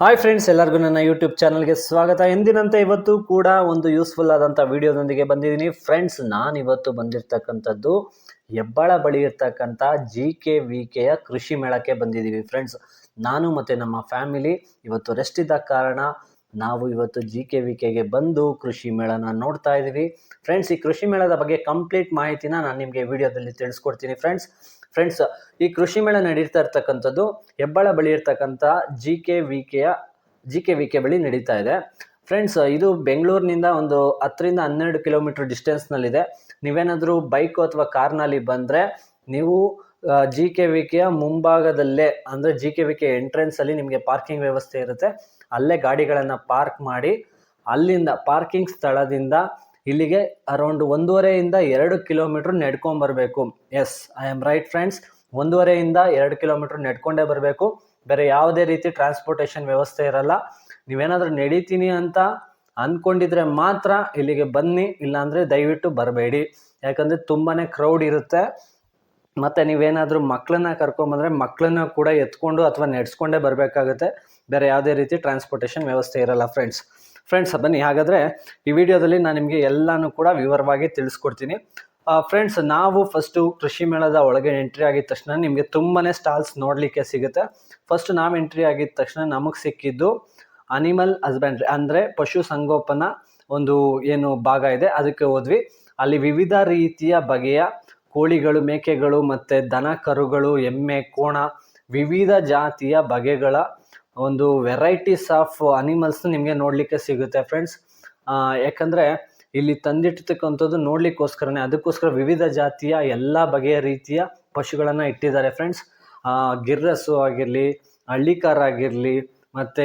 Hi friends ಎಲ್ಲರಿಗೂ ನನ್ನ YouTube ಚಾನಲ್ಗೆ ಸ್ವಾಗತ. ಎಂದಿನಂತೆ ಇವತ್ತು ಕೂಡ ಒಂದು ಯೂಸ್ಫುಲ್ ಆದಂಥ ವಿಡಿಯೋದೊಂದಿಗೆ ಬಂದಿದ್ದೀನಿ. ಫ್ರೆಂಡ್ಸ್ ನಾನು ಇವತ್ತು ಬಂದಿರತಕ್ಕಂಥದ್ದು ಹೆಬ್ಬಾಳ ಬಳಿ ಇರ್ತಕ್ಕಂಥ ಜಿ ಕೆ ವಿ ಕೆಯ ಕೃಷಿ ಮೇಳಕ್ಕೆ ಬಂದಿದ್ದೀವಿ. ಫ್ರೆಂಡ್ಸ್ ನಾನು ಮತ್ತು ನಮ್ಮ ಫ್ಯಾಮಿಲಿ ಇವತ್ತು ರೆಸ್ಟ್ ಇದ್ದ ಕಾರಣ ನಾವು ಇವತ್ತು ಜಿ ಕೆ ವಿ ಕೆಗೆ ಬಂದು ಕೃಷಿ ಮೇಳನ ನೋಡ್ತಾ ಇದ್ದೀವಿ. ಫ್ರೆಂಡ್ಸ್ ಈ ಕೃಷಿ ಮೇಳದ ಬಗ್ಗೆ ಕಂಪ್ಲೀಟ್ ಮಾಹಿತಿನ ನಾನು ನಿಮಗೆ ವಿಡಿಯೋದಲ್ಲಿ ತಿಳಿಸ್ಕೊಡ್ತೀನಿ ಫ್ರೆಂಡ್ಸ್ ಫ್ರೆಂಡ್ಸ್ ಈ ಕೃಷಿ ಮೇಳ ನಡೀತಾ ಇರ್ತಕ್ಕಂಥದ್ದು ಹೆಬ್ಬಾಳ ಬಳಿ ಇರ್ತಕ್ಕಂಥ ಜಿ ಕೆ ವಿ ಕೆಯ ಜಿ ಕೆ ವಿ ಕೆ ಬಳಿ ನಡೀತಾ ಇದೆ. ಫ್ರೆಂಡ್ಸ್ ಇದು ಬೆಂಗಳೂರಿನಿಂದ ಒಂದು ಹತ್ತರಿಂದ ಹನ್ನೆರಡು ಕಿಲೋಮೀಟರ್ ಡಿಸ್ಟೆನ್ಸ್ನಲ್ಲಿದೆ ನೀವೇನಾದರೂ ಬೈಕು ಅಥವಾ ಕಾರ್ನಲ್ಲಿ ಬಂದರೆ ನೀವು ಜಿ ಕೆ ವಿ ಕೆಯ ಮುಂಭಾಗದಲ್ಲೇ, ಅಂದರೆ ಜಿ ಕೆ ವಿ ಕೆ ಎಂಟ್ರೆನ್ಸಲ್ಲಿ ನಿಮಗೆ ಪಾರ್ಕಿಂಗ್ ವ್ಯವಸ್ಥೆ ಇರುತ್ತೆ. ಅಲ್ಲೇ ಗಾಡಿಗಳನ್ನು ಪಾರ್ಕ್ ಮಾಡಿ ಅಲ್ಲಿಂದ ಪಾರ್ಕಿಂಗ್ ಸ್ಥಳದಿಂದ ಇಲ್ಲಿಗೆ ಅರೌಂಡ್ ಒಂದೂವರೆಯಿಂದ ಎರಡು kilometre ನಡ್ಕೊಂಬರ್ಬೇಕು yes I am right friends ಒಂದೂವರೆಯಿಂದ ಎರಡು ಕಿಲೋಮೀಟ್ರ್ ನಡ್ಕೊಂಡೇ ಬರಬೇಕು. ಬೇರೆ ಯಾವುದೇ ರೀತಿ ಟ್ರಾನ್ಸ್ಪೋರ್ಟೇಷನ್ ವ್ಯವಸ್ಥೆ ಇರಲ್ಲ. ನೀವೇನಾದರೂ ನಡೀತೀನಿ ಅಂತ ಅಂದ್ಕೊಂಡಿದ್ರೆ ಮಾತ್ರ ಇಲ್ಲಿಗೆ ಬನ್ನಿ, ಇಲ್ಲಾಂದರೆ ದಯವಿಟ್ಟು ಬರಬೇಡಿ. ಯಾಕಂದರೆ ತುಂಬಾ ಕ್ರೌಡ್ ಇರುತ್ತೆ. ಮತ್ತು ನೀವೇನಾದರೂ ಮಕ್ಕಳನ್ನ ಕರ್ಕೊಂಬಂದರೆ ಮಕ್ಕಳನ್ನ ಕೂಡ ಎತ್ಕೊಂಡು ಅಥವಾ ನಡೆಸ್ಕೊಂಡೇ ಬರಬೇಕಾಗುತ್ತೆ. ಬೇರೆ ಯಾವುದೇ ರೀತಿ ಟ್ರಾನ್ಸ್ಪೋರ್ಟೇಷನ್ ವ್ಯವಸ್ಥೆ ಇರಲ್ಲ ಫ್ರೆಂಡ್ಸ್ ಫ್ರೆಂಡ್ಸ್ ಬನ್ನಿ. ಹಾಗಾದರೆ ಈ ವಿಡಿಯೋದಲ್ಲಿ ನಾನು ನಿಮಗೆ ಎಲ್ಲನೂ ಕೂಡ ವಿವರವಾಗಿ ತಿಳಿಸ್ಕೊಡ್ತೀನಿ. ಫ್ರೆಂಡ್ಸ್ ನಾವು ಫಸ್ಟು ಕೃಷಿ ಮೇಳದ ಒಳಗೆ ಎಂಟ್ರಿ ಆಗಿದ ತಕ್ಷಣ ನಿಮಗೆ ತುಂಬಾ ಸ್ಟಾಲ್ಸ್ ನೋಡಲಿಕ್ಕೆ ಸಿಗುತ್ತೆ. ಫಸ್ಟ್ ನಾವು ಎಂಟ್ರಿ ಆಗಿದ ತಕ್ಷಣ ನಮಗೆ ಸಿಕ್ಕಿದ್ದು ಅನಿಮಲ್ ಹಸ್ಬೆಂಡ್ರಿ ಅಂದರೆ ಪಶು ಸಂಗೋಪನಾ ಒಂದು ಏನು ಭಾಗ ಇದೆ, ಅದಕ್ಕೆ ಹೋದ್ವಿ. ಅಲ್ಲಿ ವಿವಿಧ ರೀತಿಯ ಬಗೆಯ ಕೋಳಿಗಳು, ಮೇಕೆಗಳು ಮತ್ತು ದನ, ಕರುಗಳು, ಎಮ್ಮೆ, ಕೋಣ, ವಿವಿಧ ಜಾತಿಯ ಬಗೆಗಳ ಒಂದು ವೆರೈಟೀಸ್ ಆಫ್ ಅನಿಮಲ್ಸ್ ನಿಮಗೆ ನೋಡಲಿಕ್ಕೆ ಸಿಗುತ್ತೆ ಫ್ರೆಂಡ್ಸ್ ಯಾಕಂದರೆ ಇಲ್ಲಿ ತಂದಿಟ್ಟಿರ್ತಕ್ಕಂಥದ್ದು ನೋಡ್ಲಿಕ್ಕೋಸ್ಕರನೇ, ಅದಕ್ಕೋಸ್ಕರ ವಿವಿಧ ಜಾತಿಯ ಎಲ್ಲ ಬಗೆಯ ರೀತಿಯ ಪಶುಗಳನ್ನು ಇಟ್ಟಿದ್ದಾರೆ ಫ್ರೆಂಡ್ಸ್ ಗಿರ್ರಸು ಆಗಿರಲಿ, ಹಳ್ಳಿಕಾರ ಆಗಿರಲಿ, ಮತ್ತು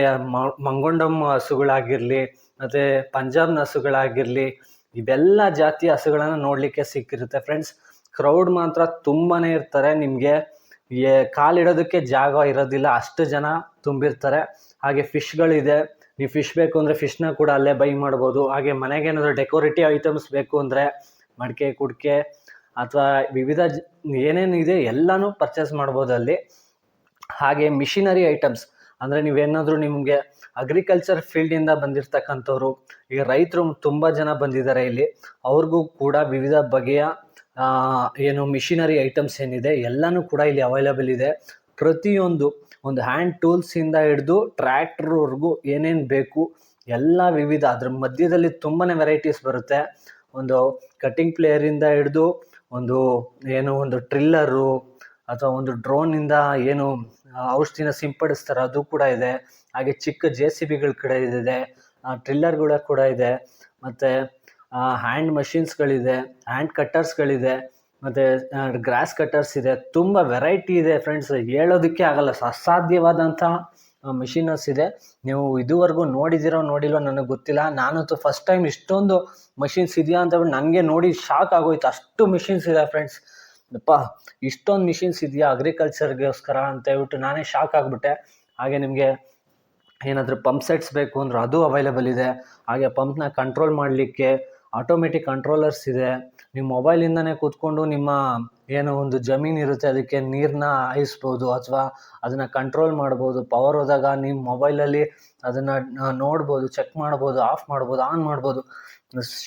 ಮಂಗೊಂಡಮ್ಮ ಹಸುಗಳಾಗಿರಲಿ, ಮತ್ತು ಪಂಜಾಬ್ನ ಹಸುಗಳಾಗಿರಲಿ ಇವೆಲ್ಲ ಜಾತಿಯ ಹಸುಗಳನ್ನು ನೋಡಲಿಕ್ಕೆ ಸಿಕ್ಕಿರುತ್ತೆ ಫ್ರೆಂಡ್ಸ್ ಕ್ರೌಡ್ ಮಾತ್ರ ತುಂಬಾ ಇರ್ತಾರೆ ನಿಮಗೆ. ಕಾಲಿಡೋದಕ್ಕೆ ಜಾಗ ಇರೋದಿಲ್ಲ. ಅಷ್ಟು ಜನ ತುಂಬಿರ್ತಾರೆ. ಹಾಗೆ ಫಿಶ್ಗಳಿದೆ ನೀವು ಫಿಶ್ ಬೇಕು ಅಂದರೆ ಫಿಶ್ನ ಕೂಡ ಅಲ್ಲೇ ಬೈ ಮಾಡ್ಬೋದು. ಹಾಗೆ ಮನೆಗೆ ಏನಾದರೂ ಡೆಕೋರೇಟಿವ್ ಐಟಮ್ಸ್ ಬೇಕು ಅಂದರೆ ಮಡಿಕೆ, ಕುಡಿಕೆ ಅಥವಾ ವಿವಿಧ ಜ ಏನೇನಿದೆ ಎಲ್ಲನೂ ಪರ್ಚೇಸ್ ಮಾಡ್ಬೋದು ಅಲ್ಲಿ. ಹಾಗೆ ಮಿಷಿನರಿ ಐಟಮ್ಸ್ ಅಂದರೆ ನೀವೇನಾದರೂ ನಿಮಗೆ ಅಗ್ರಿಕಲ್ಚರ್ ಫೀಲ್ಡಿಂದ ಬಂದಿರತಕ್ಕಂಥವ್ರು ಈಗ ರೈತರು ತುಂಬ ಜನ ಬಂದಿದ್ದಾರೆ ಇಲ್ಲಿ. ಅವ್ರಿಗೂ ಕೂಡ ವಿವಿಧ ಬಗೆಯ ಏನು ಮಿಷಿನರಿ ಐಟಮ್ಸ್ ಏನಿದೆ, ಎಲ್ಲನೂ ಕೂಡ ಇಲ್ಲಿ ಅವೈಲೇಬಲ್ ಇದೆ. ಪ್ರತಿಯೊಂದು ಒಂದು ಹ್ಯಾಂಡ್ ಟೂಲ್ಸಿಂದ ಹಿಡಿದು ಟ್ರ್ಯಾಕ್ಟ್ರ್ವರೆಗೂ ಏನೇನು ಬೇಕು, ಎಲ್ಲ ವಿವಿಧ, ಅದ್ರ ಮಧ್ಯದಲ್ಲಿ ತುಂಬಾ ವೆರೈಟೀಸ್ ಬರುತ್ತೆ. ಒಂದು ಕಟ್ಟಿಂಗ್ ಪ್ಲೇಯರಿಂದ ಹಿಡಿದು ಒಂದು ಏನು ಒಂದು ಟ್ರಿಲ್ಲರು ಅಥವಾ ಒಂದು ಡ್ರೋನಿಂದ ಏನು ಔಷಧಿನ ಸಿಂಪಡಿಸ್ತಾರೆ, ಅದು ಕೂಡ ಇದೆ. ಹಾಗೆ ಚಿಕ್ಕ ಜೆ ಸಿ ಬಿಗಳ ಕಡೆ ಇದೆ. ಟ್ರಿಲ್ಲರ್ಗಳ ಕೂಡ ಇದೆ. ಮತ್ತು ಹ್ಯಾಂಡ್ ಮಷಿನ್ಸ್ಗಳಿದೆ ಹ್ಯಾಂಡ್ ಕಟ್ಟರ್ಸ್ಗಳಿದೆ ಮತ್ತು ಗ್ರಾಸ್ ಕಟ್ಟರ್ಸ್ ಇದೆ. ತುಂಬ ವೆರೈಟಿ ಇದೆ ಫ್ರೆಂಡ್ಸ್ ಹೇಳೋದಕ್ಕೆ ಆಗಲ್ಲ. ಅಸಾಧ್ಯವಾದಂಥ ಮಿಷಿನಸ್ ಇದೆ. ನೀವು ಇದುವರೆಗೂ ನೋಡಿದಿರೋ, ನೋಡಿಲ್ವೋ ನನಗೆ ಗೊತ್ತಿಲ್ಲ. ನಾನಂತೂ ಫಸ್ಟ್ ಟೈಮ್ ಇಷ್ಟೊಂದು ಮಷಿನ್ಸ್ ಇದೆಯಾ ಅಂತ ನನಗೆ ನೋಡಿ ಶಾಕ್ ಆಗೋಯ್ತು. ಅಷ್ಟು ಮಿಷಿನ್ಸ್ ಇದೆ ಫ್ರೆಂಡ್ಸ್ ಅಪ್ಪ, ಇಷ್ಟೊಂದು ಮಿಷಿನ್ಸ್ ಇದೆಯಾ ಅಗ್ರಿಕಲ್ಚರ್ಗೋಸ್ಕರ ಅಂತ ಹೇಳ್ಬಿಟ್ಟು ನಾನೇ ಶಾಕ್ ಆಗಿಬಿಟ್ಟೆ. ಹಾಗೆ ನಿಮಗೆ ಏನಾದರೂ ಪಂಪ್ ಸೆಟ್ಸ್ ಬೇಕು ಅಂದ್ರೆ ಅದು ಅವೈಲೇಬಲ್ ಇದೆ. ಹಾಗೆ ಪಂಪ್ನ ಕಂಟ್ರೋಲ್ ಮಾಡಲಿಕ್ಕೆ ಆಟೋಮೆಟಿಕ್ ಕಂಟ್ರೋಲರ್ಸ್ ಇದೆ. ನಿಮ್ಮ ಮೊಬೈಲಿಂದನೇ ಕೂತ್ಕೊಂಡು ನಿಮ್ಮ ಏನೋ ಒಂದು ಜಮೀನು ಇರುತ್ತೆ, ಅದಕ್ಕೆ ನೀರನ್ನ ಹಾಯಿಸ್ಬೋದು ಅಥವಾ ಅದನ್ನು ಕಂಟ್ರೋಲ್ ಮಾಡ್ಬೋದು. ಪವರ್ ಹೋದಾಗ ನಿಮ್ಮ ಮೊಬೈಲಲ್ಲಿ ಅದನ್ನು ನೋಡ್ಬೋದು ಚೆಕ್ ಮಾಡ್ಬೋದು ಆಫ್ ಮಾಡ್ಬೋದು ಆನ್ ಮಾಡ್ಬೋದು.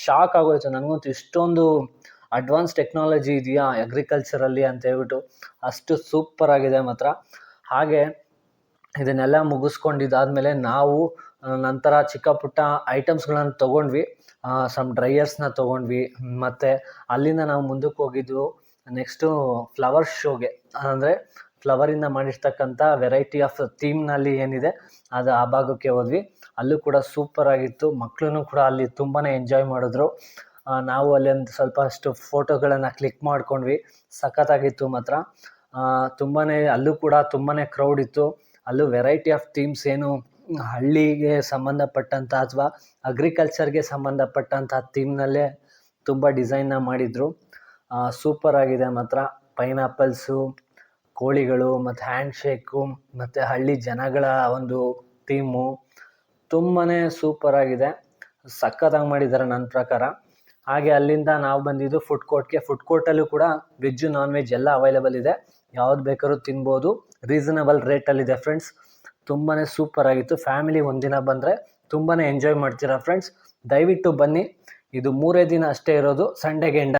ಶಾಕ್ ಆಗೋಯ್ತು. ನನಗಂತೂ ಇಷ್ಟೊಂದು ಅಡ್ವಾನ್ಸ್ ಟೆಕ್ನಾಲಜಿ ಇದೆಯಾ ಅಗ್ರಿಕಲ್ಚರಲ್ಲಿ ಅಂತ ಹೇಳ್ಬಿಟ್ಟು ಅಷ್ಟು ಸೂಪರ್ ಆಗಿದೆ ಮಾತ್ರ. ಹಾಗೆ ಇದನ್ನೆಲ್ಲ ಮುಗಿಸ್ಕೊಂಡಿದ್ದಾದಮೇಲೆ ನಾವು ನಂತರ ಚಿಕ್ಕ ಪುಟ್ಟ ಐಟಮ್ಸ್ಗಳನ್ನು ತೊಗೊಂಡ್ವಿ. ಸಮ್ ಡ್ರೈಯರ್ಸ್ನ ತೊಗೊಂಡ್ವಿ. ಮತ್ತು ಅಲ್ಲಿಂದ ನಾವು ಮುಂದಕ್ಕೆ ಹೋಗಿದ್ದು ನೆಕ್ಸ್ಟು ಫ್ಲವರ್ ಶೋಗೆ ಅಂದರೆ ಫ್ಲವರಿಂದ ಮಾಡಿರ್ತಕ್ಕಂಥ ವೆರೈಟಿ ಆಫ್ ಥೀಮ್ನಲ್ಲಿ ಏನಿದೆ, ಅದು ಆ ಭಾಗಕ್ಕೆ ಹೋದ್ವಿ. ಅಲ್ಲೂ ಕೂಡ ಸೂಪರ್ ಆಗಿತ್ತು. ಮಕ್ಕಳು ಕೂಡ ಅಲ್ಲಿ ತುಂಬಾ ಎಂಜಾಯ್ ಮಾಡಿದ್ರು. ನಾವು ಅಲ್ಲಿ ಒಂದು ಸ್ವಲ್ಪ ಅಷ್ಟು ಫೋಟೋಗಳನ್ನು ಕ್ಲಿಕ್ ಮಾಡ್ಕೊಂಡ್ವಿ. ಸಖತ್ತಾಗಿತ್ತು ಮಾತ್ರ. ತುಂಬಾ ಅಲ್ಲೂ ಕೂಡ ತುಂಬಾ ಕ್ರೌಡ್ ಇತ್ತು. ಅಲ್ಲೂ ವೆರೈಟಿ ಆಫ್ ಥೀಮ್ಸ್ ಏನು ಹಳ್ಳಿಗೆ ಸಂಬಂಧಪಟ್ಟಂಥ ಅಥವಾ ಅಗ್ರಿಕಲ್ಚರ್ಗೆ ಸಂಬಂಧಪಟ್ಟಂಥ ಥೀಮ್ನಲ್ಲೇ ತುಂಬ ಡಿಸೈನ್ನ ಮಾಡಿದರು. ಸೂಪರ್ ಆಗಿದೆ ಮಾತ್ರ. ಪೈನಾಪಲ್ಸು ಕೋಳಿಗಳು ಮತ್ತು ಹ್ಯಾಂಡ್ ಶೇಕು ಮತ್ತು ಹಳ್ಳಿ ಜನಗಳ ಒಂದು ಥೀಮು ತುಂಬಾ ಸೂಪರ್ ಆಗಿದೆ. ಸಖತ್ತಾಗಿ ಮಾಡಿದ್ದಾರೆ ನನ್ನ ಪ್ರಕಾರ. ಹಾಗೆ ಅಲ್ಲಿಂದ ನಾವು ಬಂದಿದ್ದು ಫುಡ್ ಕೋರ್ಟ್ಗೆ ಫುಡ್ ಕೋರ್ಟಲ್ಲೂ ಕೂಡ ವೆಜ್ಜು ನಾನ್ ವೆಜ್ ಎಲ್ಲ ಅವೈಲೇಬಲ್ ಇದೆ. ಯಾವ್ದು ಬೇಕಾದ್ರೂ ತಿನ್ಬೋದು. ರೀಸನಬಲ್ ರೇಟಲ್ಲಿದೆ ಫ್ರೆಂಡ್ಸ್ ತುಂಬಾ ಸೂಪರ್ ಆಗಿತ್ತು. ಫ್ಯಾಮಿಲಿ ಒಂದಿನ ಬಂದರೆ ತುಂಬಾ ಎಂಜಾಯ್ ಮಾಡ್ತೀರಾ ಫ್ರೆಂಡ್ಸ್ ದಯವಿಟ್ಟು ಬನ್ನಿ. ಇದು ಮೂರೇ ದಿನ ಅಷ್ಟೇ ಇರೋದು. ಸಂಡೆಗೆ ಎಂಡ